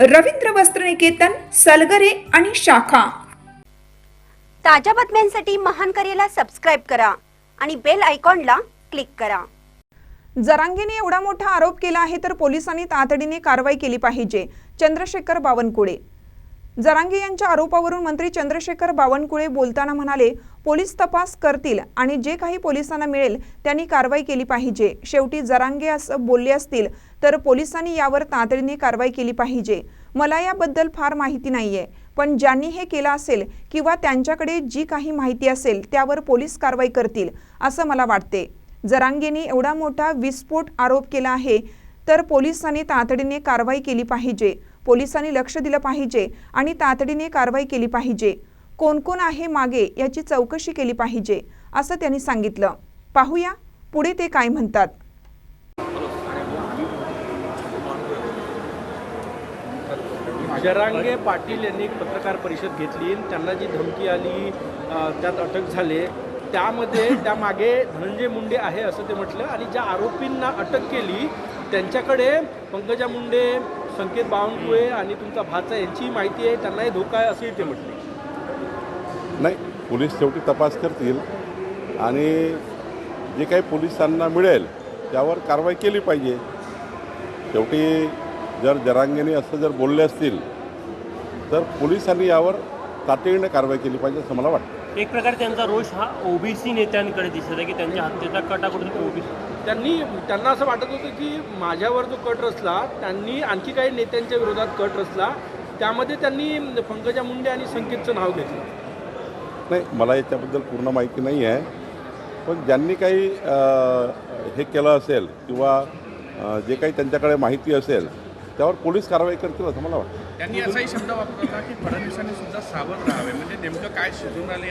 रवींद्र वस्त्रनिकेतन सलगरे आणि शाखा. ताज्या बातम्यांसाठी महान करेला सबस्क्राईब करा आणि बेल आयकॉनला क्लिक करा. जरांगेने एवढा मोठा आरोप केला आहे तर पोलिसांनी तातडीने कारवाई केली पाहिजे चंद्रशेखर बावनकुळे. जरांगे यांच्या आरोपावरून मंत्री चंद्रशेखर बावनकुळे बोलताना म्हणाले पोलीस तपास करतील आणि जे काही पोलिसांना मिळेल त्यांनी कारवाई केली पाहिजे. शेवटी जरांगे असं बोलले असतील तर पोलिसांनी यावर तातडीने कारवाई केली पाहिजे. मला याबद्दल फार माहिती नाहीये पण ज्यांनी हे केलं असेल किंवा त्यांच्याकडे जी काही माहिती असेल त्यावर पोलीस कारवाई करतील असं मला वाटते. जरांगेने एवढा मोठा विस्फोट आरोप केला आहे तर पोलिसांनी तातडीने कारवाई केली पाहिजे. पोलिसांनी लक्ष दिलं पाहिजे आणि तातडीने कारवाई केली पाहिजे. कोण कोण आहे मागे याची चौकशी केली पाहिजे असं त्यांनी सांगितलं. पाहूया पुढे ते काय म्हणतात. जरांगे पाटील यांनी एक पत्रकार परिषद घेतली. त्यांना जी धमकी आली त्यात अटक झाले. त्यामध्ये त्यामागे धनंजय मुंडे आहे असं ते म्हटलं. आणि ज्या आरोपींना अटक केली त्यांच्याकडे पंकजा मुंडे संकेत बावनकुळे आणि तुमचा भाचा यांचीही माहिती आहे. त्यांनाही धोका आहे असंही ते म्हटले. नाही पोलीस शेवटी तपास करतील आणि जे काही पोलिसांना मिळेल त्यावर कारवाई केली पाहिजे. शेवटी जर जरांगेने असं जर बोलले असतील तर पोलिसांनी यावर तातडीने कारवाई केली पाहिजे असं मला वाटतं. एक प्रकारे त्यांचा रोष हा ओबीसी नेत्यांकडे दिसत आहे की त्यांच्या हत्येचा कटा कुठे ओबीसी. त्यांनी त्यांना असं वाटत होतं की माझ्यावर जो कट रचला त्यांनी आणखी काही नेत्यांच्या विरोधात कट रचला त्यामध्ये त्यांनी पंकजा मुंडे आणि संकेतचं नाव घेतलं. नाही मला याच्याबद्दल पूर्ण माहिती नाही आहे. पण ज्यांनी काही हे केलं असेल किंवा जे काही त्यांच्याकडे माहिती असेल त्यावर पोलीस कारवाई करतील असं मला वाटतं. त्यांनी असाही शब्द वापरला की फडणवीसांनी सुद्धा सावध राहावे. म्हणजे नेमकं काय शिजून आले